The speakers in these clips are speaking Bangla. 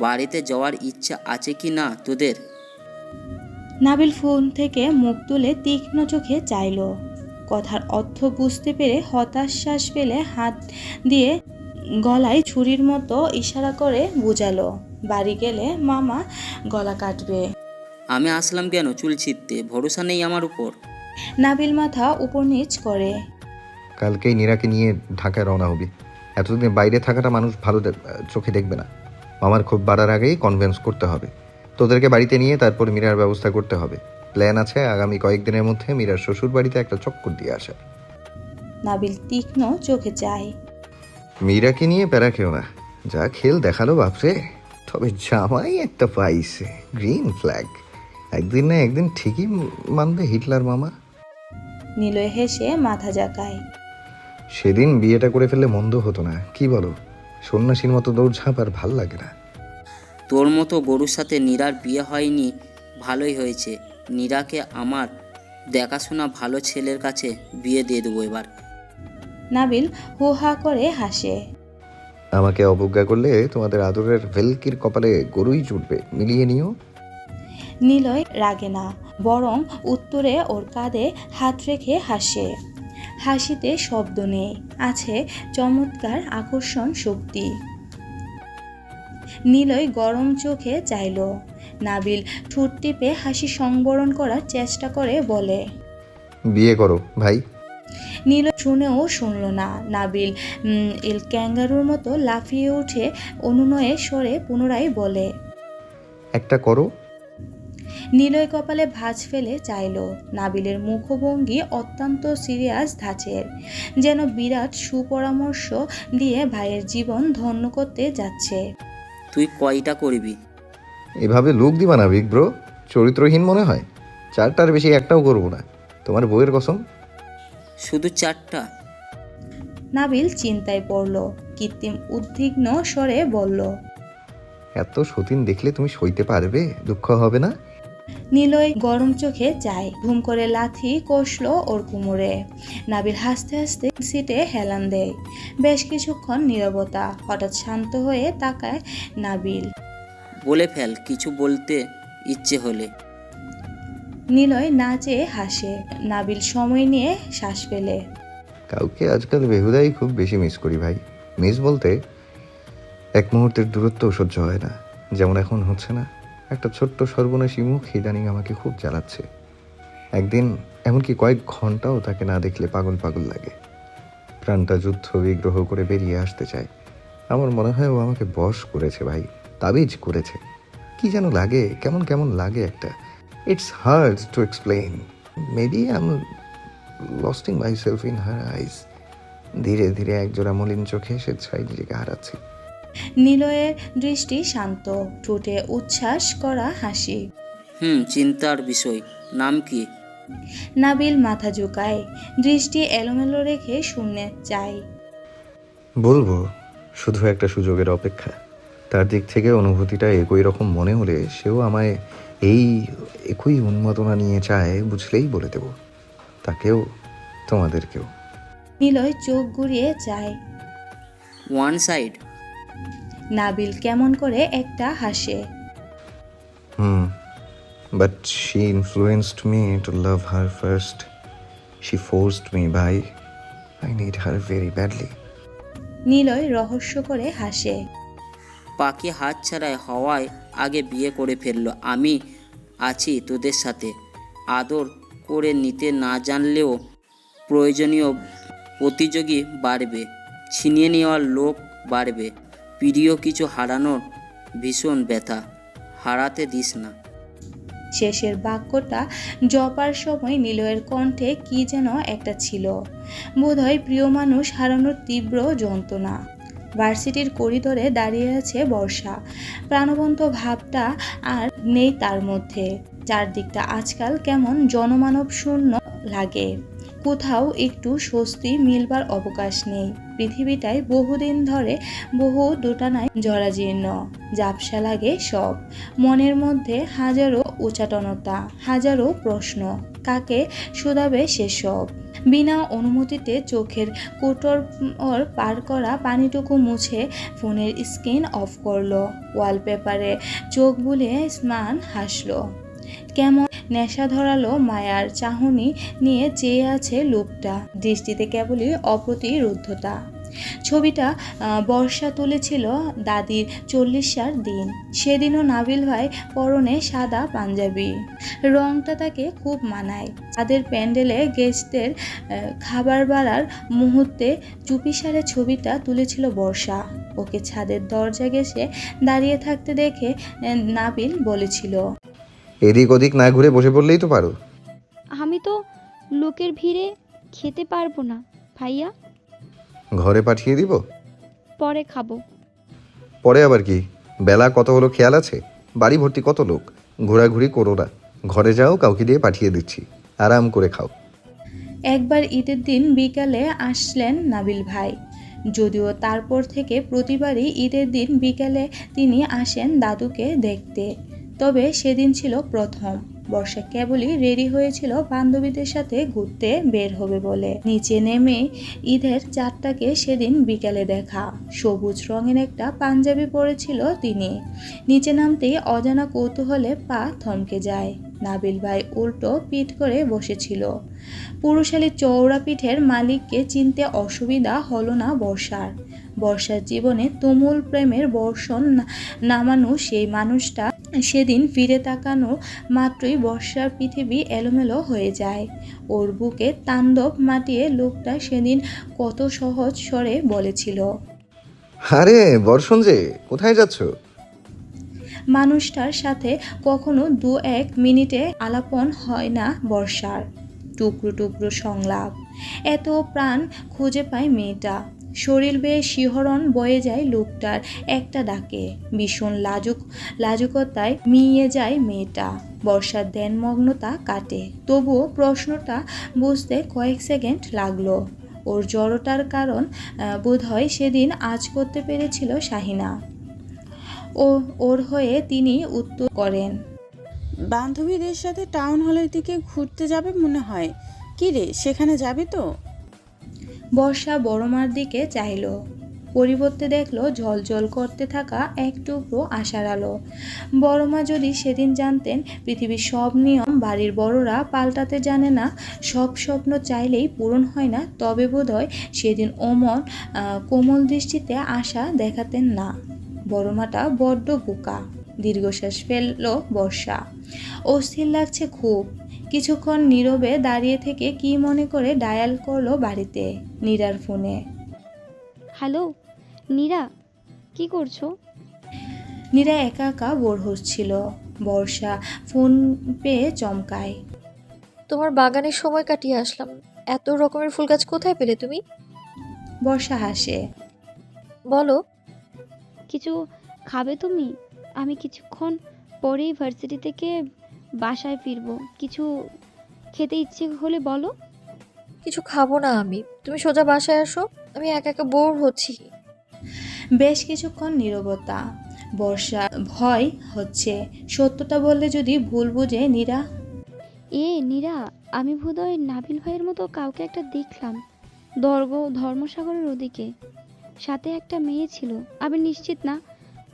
বাড়িতে যাওয়ার ইচ্ছা আছে কি না তোদের? নাবিল ফোন থেকে মুখ তুলে তীক্ষ্ণ চোখে চাইল। কথার অর্থ বুঝতে পেরে হতাশ শ্বাস ফেলে হাত দিয়ে গলায় ছুরির মতো ইশারা করে বুঝালো বাড়ি গেলে মামা গলা কাটবে। আমি আসলাম কেন চুল ছিঁড়তে? ভরসা নেই আমার উপর। নাবিল মাথা উপর নিচ করে। কালকেই নীরাকে নিয়ে ঢাকায় রওনা হবি। এতদিন বাইরে থাকাটা মানুষ ভালো চোখে দেখবে না। মামার খুব বাড়ার আগেই কনভেন্স করতে হবে। তোদেরকে বাড়িতে নিয়ে তারপর মীরার ব্যবস্থা করতে হবে। প্ল্যান আছে আগামী কয়েকদিনের মধ্যে মীরার শ্বশুর বাড়িতে একটা চক্কর দিয়ে আসা নাবিল তীক্ষ্ণ চোখে চায়। মীরাকে নিয়ে প্যারা খেও না। যা খেল দেখাল বাপরে। তবে জামাই একটা পাইছে গ্রিন ফ্ল্যাগ একদিন না একদিন ঠিকই মানবে হিটলার মামা। নিলয় হেসে মাথা জাকায় সেদিন বিয়েটা করে ফেললে মন্দ হতো না কি বলো? সন্ন্যাসীর মতো দৌড়ঝাঁপ আর ভালো লাগে না। তোর মতো গরুর সাথে নীরার বিয়ে হয়নি ভালোই হয়েছে। নীরাকে আমার দেখাশোনা ভালো ছেলের কাছে বিয়ে দিয়ে দেবো এবার। নাবিল হু হা করে হাসে। আমাকে অবজ্ঞা করলে তোমাদের আদরের ভেলকির কপালে গরুই জুটবে মিলিয়ে নিও। নিলয় রাগে না বরং উত্তরে ওর কাঁধে হাত রেখে হাসে। হাসিতে শব্দ নেই। আছে চমৎকার আকর্ষণ শক্তি। নিলয় গরম চোখে চাইল। নাবিল ঠোঁট টিপে হাসি সংবরণ করার চেষ্টা করে বলে বিয়ে করো ভাই। নীলয় শুনেও শুনল না। নাবিল এল ক্যাঙ্গারুর মতো লাফিয়ে উঠে অনুনয়ে সরে পুনরায় বলে একটা করো নিলয় কপালে ভাঁজ ফেলে চাইল নাবিলের মুখভঙ্গি অত্যন্ত সিরিয়াস ধাঁচের যেন বিরাট সুপরামর্শ দিয়ে ভাইয়ের জীবন ধন্য করতে যাচ্ছে। তুই কয়টা করবি? এভাবে লোক দিবা না বিগ ব্রো। চরিত্রহীন মনে হয়। চারটার বেশি একটাও করব না। তোমার বইয়ের কসম? শুধু চারটা? নাবিল চিন্তায় পড়ল কৃত্রিম উদ্বিগ্ন স্বরে বলল এত সতীন দেখলে তুমি সইতে পারবে? দুঃখ হবে না? নিলয় গরম চোখে যায়। ঘুম করে লাথি কষল ওর কুমোরে। নাবিল হাসতে হাসতে সিটে হেলান দেয়। বেশ কিছুক্ষণ নীরবতা। হঠাৎ শান্ত হয়ে তাকায় নাবিল। বলে ফেল কিছু বলতে ইচ্ছে হলে। নিলয় না চেয়ে হাসে। নাবিল সময় নিয়ে শ্বাস ফেলে। কাউকে আজকাল বেহুদাই খুব বেশি মিস করি ভাই। মিস বলতে এক মুহূর্তের দূরত্ব সহ্য হয় না যেমন এখন হচ্ছে না। একটা ছোট্ট সর্বনাশী মুখ ইদানিং আমাকে খুব জ্বালাচ্ছে। একদিন, এমনকি কয়েক ঘন্টাও তাকে না দেখলে পাগল পাগল লাগে। প্রাণটা যুদ্ধ বিগ্রহ করে বেরিয়ে আসতে চায়। আমার মনে হয় ও আমাকে বশ করেছে ভাই, তাবিজ করেছে। কি যেন লাগে, কেমন কেমন লাগে একটা। It's hard to explain maybe I losting myself in her eyes ধীরে ধীরে একজোড়া মলিন চোখে স্বেচ্ছায় নিজেকে হারাচ্ছি। নিলয়ের দৃষ্টি শান্ত ঠোঁটে উচ্ছ্বাস করা হাসি। হুম চিন্তার বিষয়। নাম কি? নাবিল মাথা ঝুঁকায় দৃষ্টি এলোমেলো রেখে শূন্যে চায়। বলব শুধু একটা সুযোগের অপেক্ষা। তার দিক থেকে অনুভূতিটা একই রকম মনে হলে সেও আমায় এই একই উন্মাদনা নিয়ে চায় বুঝলেই বলে দেব। তাকেও তোমাদেরকেও। নিলয় চোখ ঘুরিয়ে চায়। One side. নাবিল কেমন করে একটা হাসে। হুম but she influenced me to love her first she forced me by I need her very badly Niloy রহস্য করে হাসে। পাখি হাত ছাড়ায় হওয়ায় আগে বিয়ে করে ফেলল। আমি আছি তোদের সাথে। আদর করে নিতে না জানলেও প্রয়োজনীয় প্রতিযোগী বাড়বে। ছিনিয়ে নেওয়ার লোক বাড়বে। প্রিয় কিছু হারানোর ভীষণ ব্যথা, হারাতে দিস না। শেষের বাক্যটা জপার সময় নিলয়ের কণ্ঠে কি যেন একটা ছিল। বোধহয় প্রিয় মানুষ হারানোর তীব্র যন্ত্রণা। ভার্সিটির করিডোরে দাঁড়িয়ে আছে বর্ষা। প্রাণবন্ত ভাবটা আর নেই তার মধ্যে। চারদিকটা আজকাল কেমন জনমানব শূন্য লাগে। কোথাও একটু স্বস্তি মিলবার অবকাশ নেই। পৃথিবীটায় বহুদিন ধরে বহু দুটানায় জরাজীর্ণ জাপসা লাগে সব। মনের মধ্যে হাজারো উচাটনতা, হাজারো প্রশ্ন, কাকে শুধাবে সেসব? বিনা অনুমতিতে চোখের কোটর ওর পার করা পানিটুকু মুছে ফোনের স্ক্রিন অফ করল, ওয়ালপেপারে চোখ বুলিয়ে স্মান হাসলো। কেমন নেশা ধরালো মায়ার চাহনি নিয়ে চেয়ে আছে লোকটা। দৃষ্টিতে কেবলই অপ্রতিরুদ্ধতা। ছবিটা বর্ষা তুলেছিল দাদির চল্লিশার দিন। সেদিনও নাবিল ভাই পরনে সাদা পাঞ্জাবি। রংটা তাকে খুব মানায়। তাদের প্যান্ডেলে গেস্টদের খাবার বাড়ার মুহূর্তে চুপিসারে ছবিটা তুলেছিল বর্ষা। ওকে ছাদের দরজা গেছে দাঁড়িয়ে থাকতে দেখে নাবিল বলেছিল এদিক ওদিক না ঘুরে বসে পড়লেই তো পারো। আমি তো লোকের ভিড়ে খেতে পারব না ভাইয়া। ঘরে পাঠিয়ে দিব? পরে খাব। পরে আবার কি? বেলা কত হলো খেয়াল আছে? বাড়ি ভর্তি কত লোক? ঘোরাঘুরি করো না। ঘরে যাও কাউকে দিয়ে পাঠিয়ে দিচ্ছি। আরাম করে খাও। একবার ঈদের দিন বিকালে আসলেন নাবিল ভাই। যদিও তারপর থেকে প্রতিবারই ঈদের দিন বিকালে তিনি আসেন দাদুকে দেখতে। তবে সেদিন ছিল প্রথম। বর্ষা কেবলই রেডি হয়েছিল বান্ধবীদের সাথে ঘুরতে বের হবে বলে। নিচে নেমে ঈদের চারটাকে সেদিন বিকালে দেখা। সবুজ রঙের একটা পাঞ্জাবি পরেছিল তিনি। নিচে নামতেই অজানা কৌতূহলে পা থমকে যায়। নাবিল ভাই উল্টো পিঠ করে বসেছিল। পুরুষালী চৌড়া পিঠের মালিককে চিনতে অসুবিধা হলো না বর্ষার। বর্ষার জীবনে তুমুল প্রেমের বর্ষণ নামানো সেই মানুষটা সেদিন ফিরে তাকানো মাত্রই বর্ষার পৃথিবী এলোমেলো হয়ে যায়। ওর বুকে তাণ্ডব মাটিয়ে লোকটা সেদিন কত সহজ স্বরে বলেছিল। আরে বর্ষণ যে কোথায় যাচ্ছ? মানুষটার সাথে কখনো দু এক মিনিটে আলাপন হয় না বর্ষার। টুকরো টুকরো সংলাপ। এত প্রাণ খুঁজে পায় মেয়েটা। শরীর বেয়ে শিহরণ বয়ে যায় লোকটার একটা ডাকে। ভীষণ লাজুক, লাজুকতায় মিয়ে যায় মেয়েটা। বর্ষার ধ্যানমগ্নতা কাটে। তবুও প্রশ্নটা বুঝতে কয়েক সেকেন্ড লাগল। ওর জড়তার কারণ বোধহয় সেদিন আজ করতে পেরেছিল শাহিনা। ও ওর হয়ে তিনি উত্তর করেন। বান্ধবীদের সাথে টাউন হলের দিকে ঘুরতে যাবে মনে হয়। কি রে সেখানে যাবি তো? বর্ষা বড়মার দিকে চাইল পরিবর্তে দেখল ঝলঝল করতে থাকা এক টুকরো আশার আলো। বড়মা যদি সেদিন জানতেন পৃথিবীর সব নিয়ম বাড়ির বড়রা পাল্টাতে জানে না সব স্বপ্ন চাইলেই পূরণ হয় না তবে বোধহয় সেদিন অমন কোমল দৃষ্টিতে আশা দেখাতেন না। বড়মাটা বড্ড বোকা। দীর্ঘশ্বাস ফেলল বর্ষা। অস্থির লাগছে খুব। কিছুক্ষণ নীরবে দাঁড়িয়ে থেকে কি মনে করে ডায়াল করল বাড়িতে নীরার ফোনে। হ্যালো নীরা কি করছ? নীরা একা একা বোর হচ্ছিল। বর্ষা ফোন পেয়ে চমকায়। তোমার বাগানে সময় কাটিয়ে আসলাম। এত রকমের ফুল গাছ কোথায় পেলে তুমি? বর্ষা হাসে। বলো কিছু খাবে তুমি? আমি কিছুক্ষণ পরেই ভার্সিটি থেকে বাসায় ফিরবো। কিছু খেতে ইচ্ছে হলে বলো। কিছু খাব না আমি। তুমি সোজা বাসায় আসো। আমি একা একা বোর হচ্ছি। বেশ কিছুক্ষণ নীরবতা বর্ষা ভয় হচ্ছে। সত্যটা বললে যদি ভুল বুঝে নীরা? এ নীরা আমি বোধহয় নাবিল ভাইয়ের মতো কাউকে একটা দেখলাম। দর্গ ধর্মসাগরের ওদিকে। সাথে একটা মেয়ে ছিল। আমি নিশ্চিত না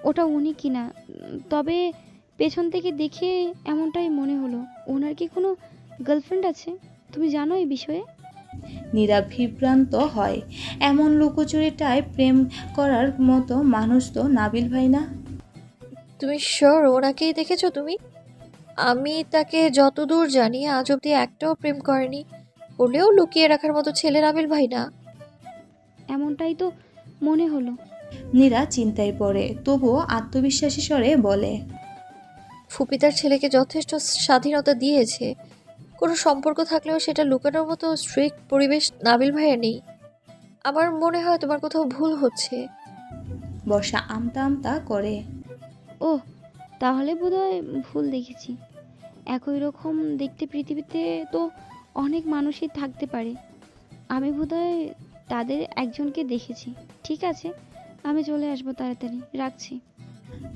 ওটা উনি কিনা। তবে পেছন থেকে দেখে এমনটাই মনে হলো। ওনার কি কোনো গার্লফ্রেন্ড আছে? তুমি জানো এই বিষয়ে? নীরা বিভ্রান্ত হয়। এমন লুকোচুরিটায় প্রেম করার মতো মানুষ তো নাবিল ভাই না। তুমি শিওর ওনাকেই দেখেছ তুমি? আমি তাকে যতদূর জানি আজ অব্দি একটাও প্রেম করেনি। করলেও লুকিয়ে রাখার মতো ছেলে নাবিল ভাই না। এমনটাই তো মনে হলো। নীরা চিন্তায় পড়ে তবুও আত্মবিশ্বাসী স্বরে বলে ফুপিতার ছেলেকে যথেষ্ট স্বাধীনতা দিয়েছে। কোনো সম্পর্ক থাকলেও সেটা লুকানোর মতো স্ট্রিক্ট পরিবেশ নাবিল ভাইয়ের নেই। আমার মনে হয় তোমার কোথাও ভুল হচ্ছে। বর্ষা আমতা আমতা করে ও তাহলে বোধহয় ভুল দেখেছি। একই রকম দেখতে পৃথিবীতে তো অনেক মানুষই থাকতে পারে। আমি বোধহয় তাদের একজনকে দেখেছি। ঠিক আছে, আমি চলে আসব তাড়াতাড়ি। রাখছি।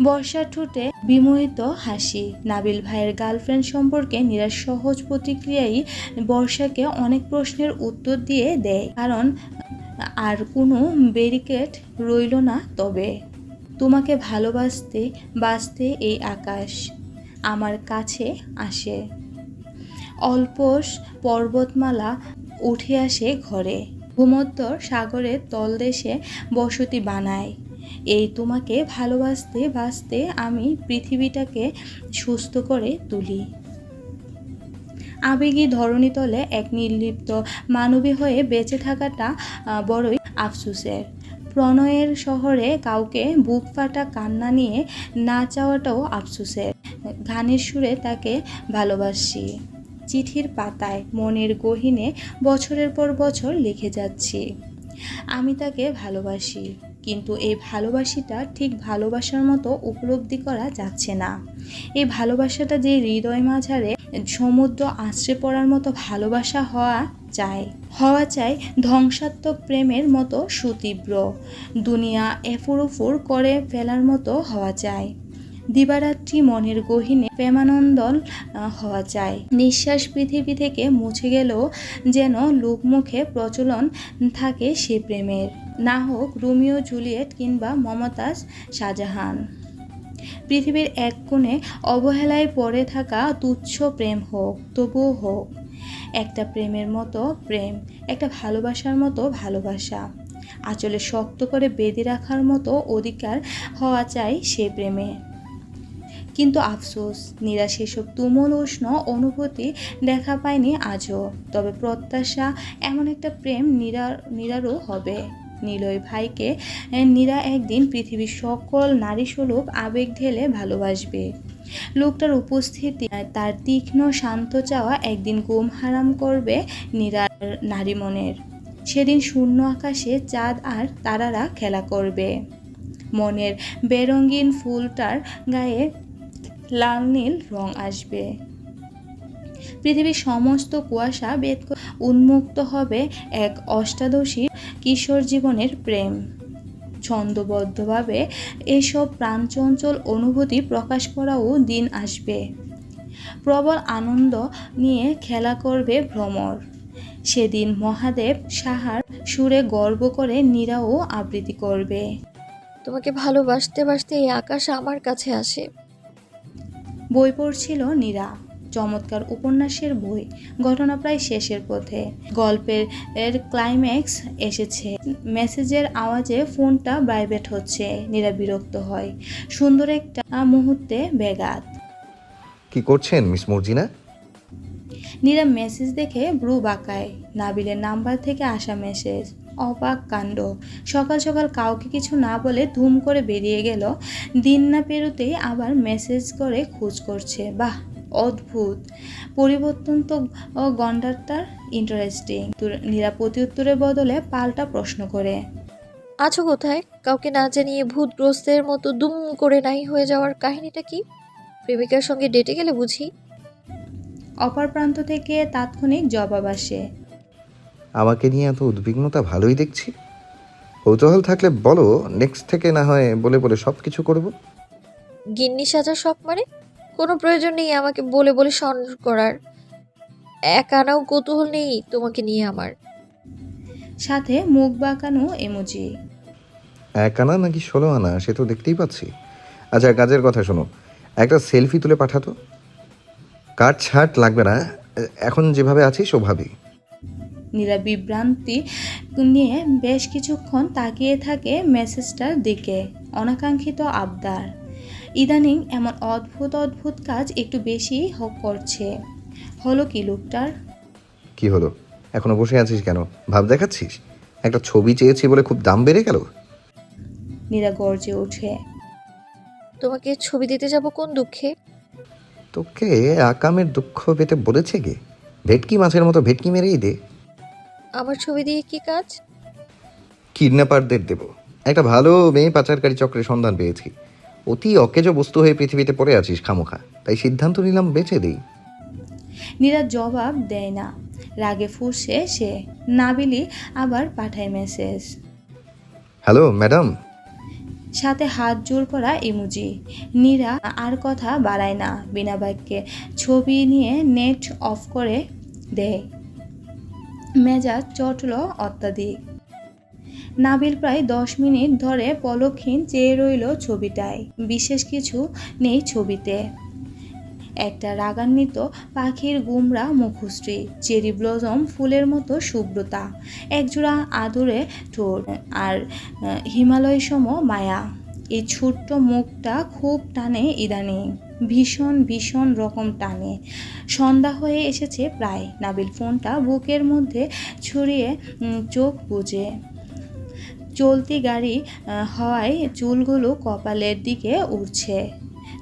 বর্ষার ঠোঁটে বিমোহিত হাসি। নাবিল ভাইয়ের গার্লফ্রেন্ড সম্পর্কে নিরাশ সহজ প্রতিক্রিয়াই বর্ষাকে অনেক প্রশ্নের উত্তর দিয়ে দেয়। কারণ আর কোনো ব্যারিকেড রইল না তবে। তোমাকে ভালোবাসতে, বাঁচতে এই আকাশ আমার কাছে আসে। অল্পস পর্বতমালা উঠে আসে ঘরে। ভূমধ্যর সাগরের তলদেশে বসতি বানায়। এই তোমাকে ভালোবাসতে বাসতে আমি পৃথিবীটাকে সুস্থ করে তুলি। আবেগী ধরণীতলে এক নির্লিপ্ত মানবী হয়ে বেঁচে থাকাটা বড়ই আফসোসের। প্রণয়ের শহরে কাউকে বুক ফাটা কান্না নিয়ে না চাওয়াটাও আফসোসের। গানের সুরে তাকে ভালোবাসি। চিঠির পাতায় মনের গহীনে বছরের পর বছর লিখে যাচ্ছি। আমি তাকে ভালোবাসি, কিন্তু এই ভালোবাসিটা ঠিক ভালোবাসার মতো উপলব্ধি করা যাচ্ছে না। এই ভালোবাসাটা যে হৃদয় মাঝারে সমুদ্র আশ্রে পড়ার মতো ভালোবাসা হওয়া চাই হওয়া চাই ধ্বংসাত্মক প্রেমের মতো সুতীব্র, দুনিয়া এফুরুফুর করে ফেলার মতো হওয়া চাই। দিবারাত্রি মনের গহীনে প্রেমানন্দন হওয়া চাই নিঃশ্বাস পৃথিবী থেকে মুছে গেলেও যেন লোকমুখে প্রচলন থাকে সে প্রেমের। না হোক রোমিও জুলিয়েট কিংবা মমতাজ শাহজাহান। পৃথিবীর এক কোণে অবহেলায় পড়ে থাকা তুচ্ছ প্রেম হোক, তবুও হোক। একটা প্রেমের মতো প্রেম, একটা ভালোবাসার মতো ভালোবাসা। আঁচলে শক্ত করে বেঁধে রাখার মতো অধিকার হওয়া চাই সে প্রেমে। কিন্তু আফসোস নিরা সেসব তুমুল উষ্ণ অনুভূতি দেখা পায়নি আজও। তবে প্রত্যাশা, এমন একটা প্রেম নিরা নিরারও হবে। নিলয় ভাইকে নীরা একদিন পৃথিবীর সকল নারী সুলভ আবেগ ঢেলে ভালোবাসবে। লোকটার উপস্থিতি তার তীক্ষ্ণ শান্ত চাওয়া একদিন ঘুম হারাম করবে নীরার নারী মনের। সেদিন শূন্য আকাশে চাঁদ আর তারারা খেলা করবে। মনের বেরঙ্গিন ফুলটার গায়ে লাল নীল রং আসবে। পৃথিবীর সমস্ত কুয়াশা বেদ উন্মুক্ত হবে এক অষ্টাদশী কিশোর জীবনের প্রেম। ছন্দবদ্ধভাবে এসব প্রাণচঞ্চল অনুভূতি প্রকাশ করাও দিন আসবে। প্রবল আনন্দ নিয়ে খেলা করবে ভ্রমর। সেদিন মহাদেব সাহার সুরে গর্ব করে নীরাও আবৃত্তি করবে। তোমাকে ভালোবাসতে, বাসতে এই আকাশ আমার কাছে আসে। বই পড়ছিল নীরা। চমৎকার উপন্যাসের বই। ঘটনা প্রায় শেষের পথে। গল্পের এর ক্লাইম্যাক্স এসেছে। মেসেজের আওয়াজে ফোনটা প্রাইভেট হচ্ছে। নীরা বিরক্ত হয়। সুন্দর একটা মুহূর্তে বেগাত কি করছেন মিস মর্জিনা? নীরা মেসেজ দেখে ব্রু বাঁকায়। নাবিলের নাম্বার থেকে আসা মেসেজ অবাক কাণ্ড। সকাল সকাল কাউকে কিছু না বলে ধুম করে বেরিয়ে গেল। দিন না পেরোতেই আবার মেসেজ করে খোঁজ করছে। বাহ অদ্ভুত। পরিবর্তন তো গন্ডারটার ইন্টারেস্টিং নীরা উত্তরের বদলে পাল্টা প্রশ্ন করে। আছো কোথায়? কাউকে না জানিয়ে ভূতগ্রস্তের মতো দুম করে নাই হয়ে যাওয়ার কাহিনীটা কি? প্রেমিকার সঙ্গে ডেটে গেলে বুঝি? অপর প্রান্ত থেকে তাৎক্ষণিক জবাব আসে। আমাকে নিয়ে এত উদ্বিগ্নতা ভালোই দেখছি। কৌতূহল থাকলে বলো নেক্সট থেকে না হয় বলে বলে সব কিছু করব। গিন্নি সাজা শখ মানে? কোনো প্রয়োজন নেই আমাকে বলে বলে স্মরণ করার। এক আনাও কৌতূহল নেই তোমাকে নিয়ে আমার। সাথে মুখ বাঁকানো এমোজি এক আনা নাকি ষোলো আনা? সে তো দেখতেই পাচ্ছি। আচ্ছা কাজের কথা শোনো। একটা সেলফি তুলে পাঠাতো। কাট ছাট লাগবে না? এখন যেভাবে আছিস ওভাবেই। নীরা বিভ্রান্তি নিয়ে বেশ কিছুক্ষণ তাকিয়ে থাকে মেসেজটার দিকে অনাকাঙ্ক্ষিত আবদার। ইদানিং এমন অদ্ভুত অদ্ভুত কাজ একটু বেশি হোক করছে। হলো কি লোকটার? কি হলো? এখনও বসে আছিস কেন? ভাব দেখাচ্ছিস? একটা ছবি চেয়েছি বলে খুব দাম বেড়ে গেল। নীরা গর্জে ওঠে। তোমাকে ছবি দিতে যাব কোন দুঃখে? তোকে আকামের দুঃখ পেতে বলেছে কে? ভেটকি মাছের মতো ভেটকি মেরেই দে। আমার ছবি দিয়ে কি কাজ? কিডন্যাপারদের দেব। একটা ভালো মেয়ে পাচারকারী চক্রের সন্ধান পেয়েছি। অতি অকেজ বস্তু হয়ে পৃথিবীতে পড়ে আছিস খামোখা। তাই সিদ্ধান্ত নিলাম বেঁচে দেই। নীরা জবাব দেয় না। রাগে ফুসে সে নাবিলি আবার পাঠায় মেসেজ। Hello madam. সাথে হাত জোর করা ইমুজি। নীরা আর কথা বাড়ায় না। বিনা বাক্যে ছবি নিয়ে নেট অফ করে দেয়। মেজাজ চটল অত্যাধিক। নাবিল প্রায় দশ মিনিট ধরে পলকহীন চেয়ে রইল ছবিটায়। বিশেষ কিছু নেই ছবিতে। একটা রাগান্বিত পাখির গুমরা মুখশ্রী, চেরি ব্লজম ফুলের মতো শুভ্রতা, একজোড়া আদরে ঠোঁট, আর হিমালয় সম মায়া। এই ছোট্ট মুখটা খুব টানে ইদানিং। ভীষণ ভীষণ রকম টানে। সন্ধ্যা হয়ে এসেছে প্রায়। নাবিল ফোনটা বুকের মধ্যে ছড়িয়ে চোখ বুজে। চলতি গাড়ি হওয়ায় চুলগুলো কপালের দিকে উঠছে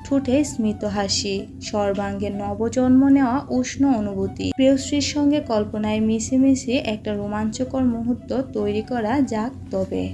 ঠোঁটে স্মিত হাসি। সর্বাঙ্গে নবজন্ম নেওয়া উষ্ণ অনুভূতি। প্রিয়শ্রীর সঙ্গে কল্পনায় মিশে মিশে একটা রোমাঞ্চকর মুহূর্ত তৈরি করা যাক তবে।